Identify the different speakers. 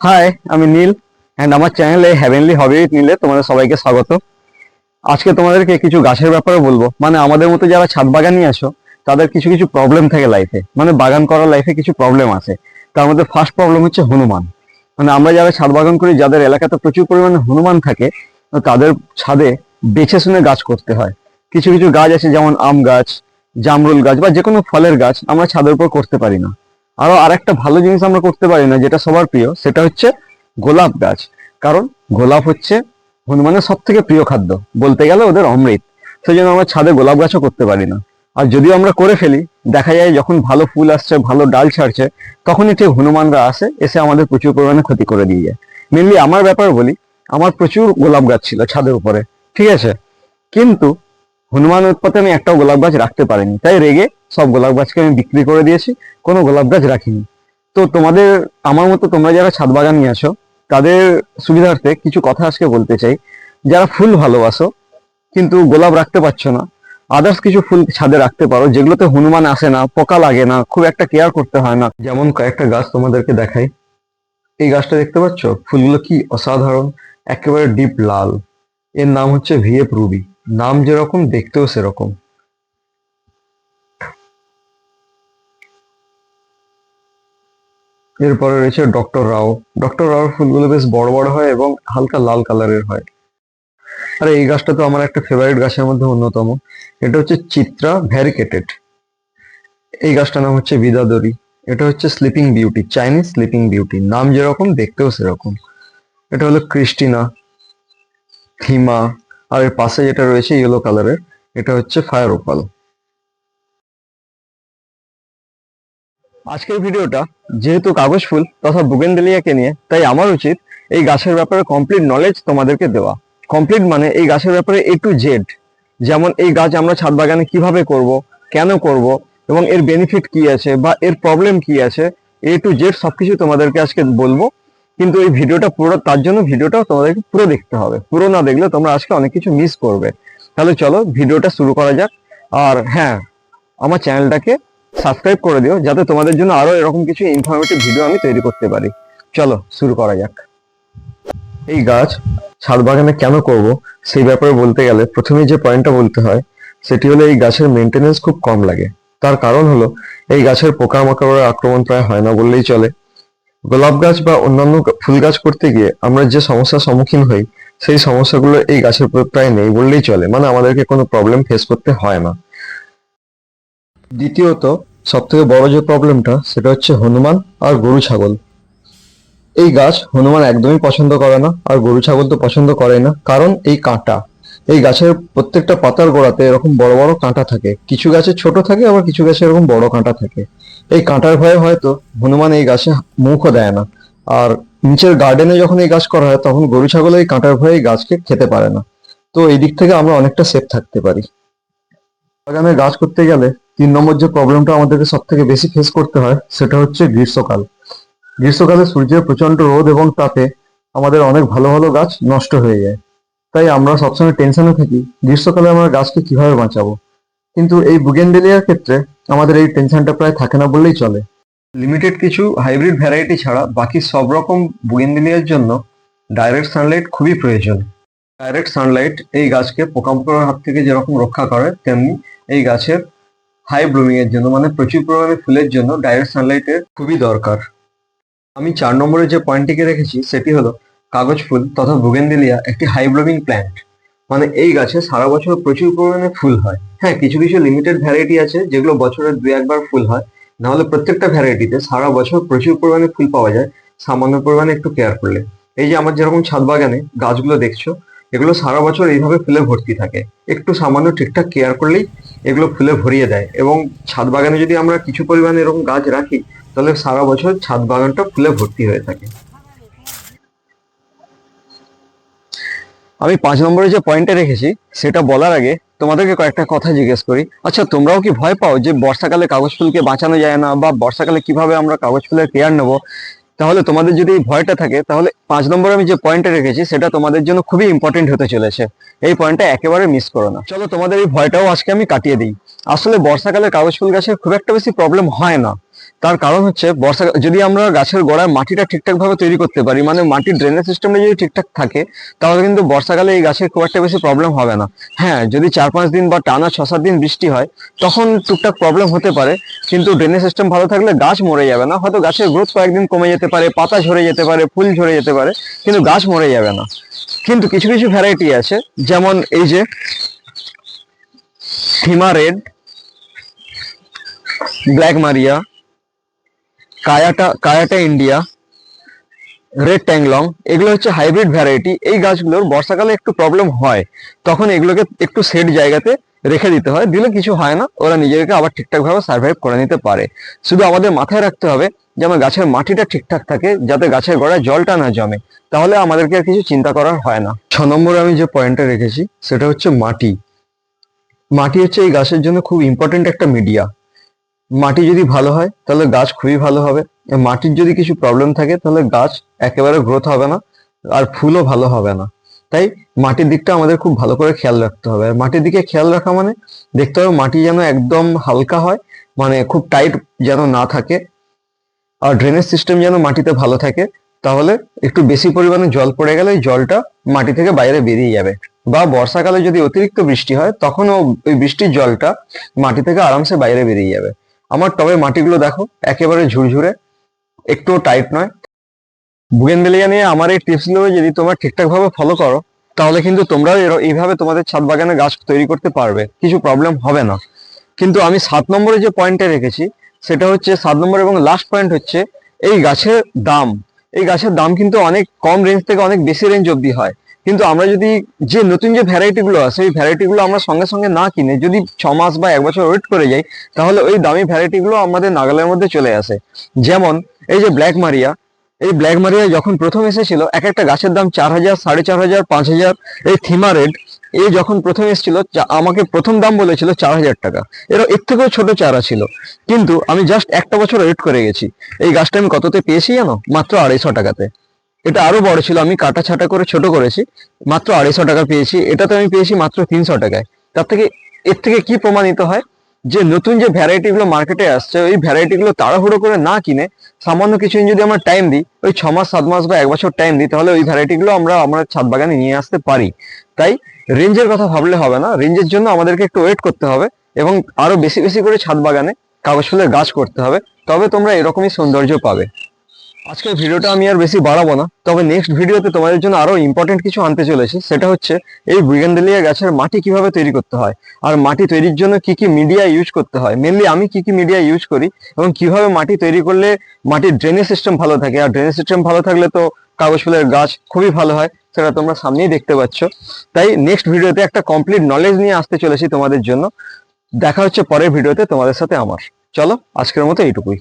Speaker 1: High আমি নীল and আমার চ্যানেলে হ্যাভেনলি হবি নিলে তোমাদের সবাইকে স্বাগত। আজকে তোমাদেরকে কিছু গাছের ব্যাপারে বলব। মানে আমাদের মতো যারা ছাদ বাগানি আছো, তাদের কিছু কিছু প্রবলেম থাকে লাইফে মানে বাগান করার লাইফে কিছু প্রবলেম আছে। তার মধ্যে ফার্স্ট প্রবলেম হচ্ছে হনুমান। মানে আমরা যারা ছাদ বাগান করি, যাদের এলাকাতে প্রচুর পরিমাণে হনুমান থাকে, তাদের ছাদে বেছে শুনে গাছ করতে হয়। কিছু কিছু গাছ আছে, যেমন আম গাছ, জামরুল গাছ বা যে কোনো ফলের গাছ, আমরা ছাদের উপর করতে পারি না। আরও আরেকটা ভালো জিনিস আমরা করতে পারি না, যেটা সবার প্রিয়, সেটা হচ্ছে গোলাপ গাছ। কারণ গোলাপ হচ্ছে হনুমানের সব থেকে প্রিয় খাদ্য, বলতে গেলে ওদের অমৃত। সেই জন্য আমরা ছাদে গোলাপ গাছও করতে পারি না। আর যদিও আমরা করে ফেলি, দেখা যায় যখন ভালো ফুল আসছে, ভালো ডাল ছাড়ছে, তখনই ঠিক হনুমানরা আসে, এসে আমাদের প্রচুর পরিমাণে ক্ষতি করে দিয়ে যায়। মেনলি আমার ব্যাপার বলি, আমার প্রচুর গোলাপ গাছ ছিল ছাদের উপরে, ঠিক আছে? কিন্তু হনুমান উৎপাতে আমি একটাও গোলাপ গাছ রাখতে পারিনি। তাই রেগে সব গোলাপ গাছকে আমি বিক্রি করে দিয়েছি, কোনো গোলাপ গাছ রাখিনি। তো তোমাদের, আমার মতো তোমরা যারা ছাদ বাগানি আছো, তাদের সুবিধার্থে কিছু কথা আজকে বলতে চাই। যারা ফুল ভালোবাসো, কিন্তু গোলাপ রাখতে পারছ না আদার্স কিছু ফুল ছাদে রাখতে পারো, যেগুলোতে হনুমান আসে না, পোকা লাগে না, খুব একটা কেয়ার করতে হয় না। যেমন কয়েকটা গাছ তোমাদেরকে দেখাই। এই গাছটা দেখতে পাচ্ছ? ফুলগুলো কি অসাধারণ, একেবারে ডিপ লাল। এর নাম হচ্ছে ভিএফ রুবি। নাম যেরকম, দেখতেও সেরকম। এরপরে রয়েছে ডক্টর রাও। ডক্টর রাওর ফুলগুলো বেশ বড় বড় হয় এবং হালকা লাল কালারের হয়। আর, এই গাছটা তো আমার একটা ফেভারিট গাছের মধ্যে অন্যতম। এটা হচ্ছে চিত্রা ভ্যারিকেটেড এই গাছটার নাম হচ্ছে বিদাদরি এটা হচ্ছে sleeping beauty Chinese sleeping beauty নাম যেরকম, দেখতেও সেরকম। এটা হলো ক্রিস্টিনা থিমা আর এর পাশে যেটা রয়েছে ইয়েলো কালারের এটা হচ্ছে ফায়ার ওপাল আজকের ভিডিওটা যেহেতু কাগজ ফুল তথা বুগেনডেলিয়াকে নিয়ে, তাই আমার উচিত এই গাছের ব্যাপারে কমপ্লিট নলেজ তোমাদেরকে দেওয়া। কমপ্লিট মানে এই গাছের ব্যাপারে এ টু জেড যেমন এই গাছ আমরা ছাদ বাগানে কীভাবে করব, কেন করব, এবং এর বেনিফিট কি আছে বা এর প্রবলেম কি আছে এ টু জেড সবকিছু তোমাদেরকে আজকে বলব। কিন্তু এই ভিডিওটা পুরো, তার জন্য ভিডিওটাও তোমাদেরকে পুরো দেখতে হবে। পুরো না দেখলে তোমরা আজকে অনেক কিছু মিস করবে। তাহলে চলো ভিডিওটা শুরু করা যাক। আর হ্যাঁ আমার চ্যানেলটাকে সাবস্ক্রাইব করে দিও, যাতে তোমাদের জন্য আরও এরকম কিছু ইনফরমেটিভ ভিডিও আমি তৈরি করতে পারি। চলো, শুরু করা যাক। এই গাছ ছাদ বাগানে কেন করব, সেই ব্যাপারে বলতে গেলে প্রথমে যে পয়েন্টটা বলতে হয়, সেটি হলো এই গাছের মেনটেনেন্স খুব কম লাগে। তার কারণ হলো, এই গাছের পোকামাকড়ের আক্রমণ প্রায় হয় না বললেই চলে। গোলাপ গাছ বা অন্যান্য ফুল গাছ করতে গিয়ে আমরা যে সমস্যার সম্মুখীন হই, সেই সমস্যাগুলো এই গাছের প্র- প্রায় নেই বললেই চলে। মানে আমাদেরকে কোনো প্রবলেম ফেস করতে হয় না। দ্বিতীয়ত সব থেকে বড় যে প্রবলেমটা সেটা হচ্ছে হনুমান আর গরু ছাগল। এই গাছ হনুমান একদমই পছন্দ করে না, আর গরু ছাগল তো পছন্দ করে না, কারণ এই কাঁটা। এই গাছের প্রত্যেকটা পাতার গোড়াতে এরকম বড় বড় কাঁটা থাকে। কিছু গাছে ছোট থাকে, আবার কিছু গাছে এরকম বড় কাঁটা থাকে। এই কাঁটার ভয়ে হয়তো হনুমান এই গাছে মুখও দেয় না। আর নিচের গার্ডেনে যখন এই গাছ করা হয়, তখন গরু ছাগল এই কাঁটার ভয়ে এই গাছকে খেতে পারে না। তো এই দিক থেকে আমরা অনেকটা সেফ থাকতে পারি। বাগানে গাছ করতে গেলে তিন নম্বর যে প্রবলেমটা আমাদেরকে সব থেকে বেশি ফেস করতে হয়, সেটা হচ্ছে গ্রীষ্মকাল। গ্রীষ্মকালে সূর্যের প্রচণ্ড রোদ এবং তাপে আমাদের অনেক ভালো ভালো গাছ নষ্ট হয়ে যায়। তাই আমরা সবসময় টেনশনে থাকি, গ্রীষ্মকালে আমরা গাছকে কীভাবে বাঁচাবো? কিন্তু এই বুগেনডেলিয়ার ক্ষেত্রে আমাদের এই টেনশনটা প্রায় থাকে না বললেই চলে। লিমিটেড কিছু হাইব্রিড ভ্যারাইটি ছাড়া বাকি সব রকম বুগেনডেলিয়ার জন্য ডাইরেক্ট সানলাইট খুবই প্রয়োজন। ডাইরেক্ট সানলাইট এই গাছকে পোকামাকড়ের হাত থেকে যেরকম রক্ষা করে, তেমনি এই গাছের হাই ব্লুমিং এর জন্য মানে প্রচুর পরিমাণে ফুলের জন্য ডাইরেক্ট সানলাইটের খুবই দরকার। আমি চার নম্বরে যে পয়েন্টটিকে রেখেছি, সেটি হলো কাগজ ফুল তথা বুগেনডেলিয়া একটি হাই ব্লুমিং প্ল্যান্ট মানে এই গাছে সারা বছর প্রচুর পরিমাণে ফুল হয়। হ্যাঁ কিছু কিছু লিমিটেড ভ্যারাইটি আছে, যেগুলো বছরে দু একবার ফুল হয়। নাহলে প্রত্যেকটা ভ্যারাইটিতে সারা বছর প্রচুর পরিমাণে ফুল পাওয়া যায়, সামান্য পরিমাণে একটু কেয়ার করলে। এই যে আমার যেরকম ছাদ বাগানে গাছগুলো দেখছ, এগুলো সারা বছর এইভাবে ফুলে ভর্তি থাকে। একটু সামান্য ঠিকঠাক কেয়ার করলেই এগুলো ফুলে ভরিয়ে দেয়। এবং ছাদ বাগানে যদি আমরা কিছু পরিমাণে এরকম গাছ রাখি, তাহলে সারা বছর ছাদ বাগানটা ফুলে ভর্তি হয়ে থাকে। আমি পাঁচ নম্বরে যে পয়েন্টটা রেখেছি, সেটা বলার আগে তোমাদেরকে কয়েকটা কথা জিজ্ঞেস করি। আচ্ছা তোমরাও কি ভয় পাও যে বর্ষাকালে কাগজ ফুলকে বাঁচানো যায় না বা বর্ষাকালে কীভাবে আমরা কাগজ ফুলের কেয়ার নেব? তাহলে তোমাদের যদি এই ভয়টা থাকে, তাহলে পাঁচ নম্বর আমি যে পয়েন্টটা রেখেছি, সেটা তোমাদের জন্য খুবই ইম্পর্টেন্ট হতে চলেছে। এই পয়েন্টটা একেবারে মিস করো না। চলো তোমাদের এই ভয়টাও আজকে আমি কাটিয়ে দিই। আসলে বর্ষাকালে কাগজ ফুল গাছের খুব একটা বেশি প্রবলেম হয় না। তার কারণ হচ্ছে বর্ষা, যদি আমরা গাছের গোড়ায় মাটিটা ঠিকঠাক ভাবে তৈরি করতে পারি মানে মাটির ড্রেনেজ সিস্টেমটা যদি ঠিকঠাক থাকে, তাহলে কিন্তু বর্ষাকালে এই গাছের খুব একটা বেশি প্রবলেম হবে না। হ্যাঁ যদি চার পাঁচ দিন বা টানা ছ সাত দিন বৃষ্টি হয়, তখন টুকটাক প্রবলেম হতে পারে, কিন্তু ড্রেনেজ সিস্টেম ভালো থাকলে গাছ মরে যাবে না। হয়তো গাছের গ্রোথ কয়েকদিন কমে যেতে পারে, পাতা ঝরে যেতে পারে, ফুল ঝরে যেতে পারে, কিন্তু গাছ মরে যাবে না। কিন্তু কিছু কিছু ভ্যারাইটি আছে, যেমন এই যে থিমা রেড ব্ল্যাক মারিয়া কায়াটা কায়াটা ইন্ডিয়া রেড ট্যাংলং এগুলো হচ্ছে হাইব্রিড ভ্যারাইটি এই গাছগুলোর বর্ষাকালে একটু প্রবলেম হয়। তখন এগুলোকে একটু সেট জায়গাতে রেখে দিতে হয়। দিলে কিছু হয় না। ওরা নিজেদেরকে আবার ঠিকঠাক ভাবে সার্ভাইভ করে নিতে পারে। শুধু আমাদের মাথায় রাখতে হবে যে, আমার গাছের মাটিটা ঠিকঠাক থাকে যাতে গাছের গোড়ায় জলটা না জমে। তাহলে আমাদেরকে আর কিছু চিন্তা করার হয় না। ছ নম্বরে আমি যে পয়েন্টটা রেখেছি, সেটা হচ্ছে মাটি। মাটি হচ্ছে এই গাছের জন্য খুব ইম্পর্টেন্ট একটা মিডিয়া মাটি যদি ভালো হয়, তাহলে গাছ খুবই ভালো হবে। মাটির যদি কিছু প্রবলেম থাকে, তাহলে গাছ একেবারে গ্রোথ হবে না, আর ফুলও ভালো হবে না। তাই মাটির দিকটা আমাদের খুব ভালো করে খেয়াল রাখতে হবে। আর মাটির দিকে খেয়াল রাখা মানে দেখতে হবে মাটি যেন একদম হালকা হয় মানে খুব টাইট যেন না থাকে, আর ড্রেনেজ সিস্টেম যেন মাটিতে ভালো থাকে, তাহলে একটু বেশি পরিমাণে জল পড়ে গেলে জলটা মাটি থেকে বাইরে বেরিয়ে যাবে। বা বর্ষাকালে যদি অতিরিক্ত বৃষ্টি হয়, তখনও ওই বৃষ্টির জলটা মাটি থেকে আরামসে বাইরে বেরিয়ে যাবে। আমার টবে মাটিগুলো দেখো, একেবারে ঝুরঝুরে, একটুও টাইট নয়। বুগেনবেলিয়া নিয়ে আমার এই টিপসগুলো যদি তোমরা ঠিকঠাক ভাবে ফলো করো, তাহলে কিন্তু তোমরাও এইভাবে তোমাদের ছাদ বাগানে গাছ তৈরি করতে পারবে, কিছু প্রবলেম হবে না। কিন্তু আমি সাত নম্বরে যে পয়েন্টটা রেখেছি, সেটা হচ্ছে সাত নম্বর এবং লাস্ট পয়েন্ট হচ্ছে, এই গাছের দাম, এই গাছের দাম কিন্তু অনেক কম রেঞ্জ থেকে অনেক বেশি রেঞ্জ অবধি হয়। কিন্তু আমরা যদি যে নতুন যে ভ্যারাইটি গুলো আছে এই ভ্যারাইটি গুলো আমরা সঙ্গে সঙ্গে না কিনে যদি ছ মাস বা এক বছর ওয়েট করে যাই, তাহলে ওই দামি ভ্যারাইটি গুলো আমাদের নাগালের মধ্যে চলে আসে। যেমন এই যে ব্ল্যাক মারিয়া এই ব্ল্যাক মারিয়া যখন প্রথম এসেছিল, এক একটা গাছের দাম চার হাজার, সাড়ে চার হাজার, পাঁচ হাজার, এই থিমা রেড এই যখন প্রথম এসেছিল আমাকে প্রথম দাম বলেছিল চার হাজার টাকা। এর এর থেকেও ছোট চারা ছিল। কিন্তু আমি জাস্ট একটা বছর ওয়েট করে গেছি। এই গাছটা আমি কততে পেয়েছি জানো? মাত্র আড়াইশো টাকাতে। এটা আরও বড় ছিল, আমি কাটা ছাটা করে ছোট করেছি, মাত্র আড়াইশো টাকা পেয়েছি। এটাতে আমি পেয়েছি মাত্র তিনশো টাকায়। তার থেকে, এর থেকে কি প্রমাণিত হয়? যে নতুন যে ভ্যারাইটি গুলো মার্কেটে আসছে, ওই ভ্যারাইটি গুলো তাড়াহুড়ো করে না কিনে সামান্য কিছুদিন যদি আমরা টাইম দিই, ওই ছ মাস, সাত মাস বা এক বছর টাইম দিই, তাহলে ওই ভ্যারাইটি গুলো আমরা আমরা ছাদ বাগানে নিয়ে আসতে পারি। তাই রেঞ্জের কথা ভাবলে হবে না, রেঞ্জের জন্য আমাদেরকে একটু ওয়েট করতে হবে এবং আরও বেশি বেশি করে ছাদ বাগানে কাগজ ফুলের গাছ করতে হবে। তবে তোমরা এরকমই সৌন্দর্য পাবে। আজকের ভিডিওটা আমি আর বেশি বাড়াবো না, তবে নেক্সট ভিডিওতে তোমাদের জন্য আরও ইম্পর্টেন্ট কিছু আনতে চলেছি, সেটা হচ্ছে এই ব্রিগেন্ডেলিয়া গাছের মাটি কীভাবে তৈরি করতে হয়, আর মাটি তৈরির জন্য কি কি মিডিয়া ইউজ করতে হয় মেনলি আমি কি কি মিডিয়া ইউজ করি, এবং কীভাবে মাটি তৈরি করলে মাটির ড্রেনেজ সিস্টেম ভালো থাকে, আর ড্রেনেজ সিস্টেম ভালো থাকলে তো কাগজ ফুলের গাছ খুবই ভালো হয়, সেটা তোমরা সামনেই দেখতে পাচ্ছ। তাই নেক্সট ভিডিওতে একটা কমপ্লিট নলেজ নিয়ে আসতে চলেছি তোমাদের জন্য, দেখা হচ্ছে পরের ভিডিওতে তোমাদের সাথে আমার। চলো, আজকের মতো এইটুকুই।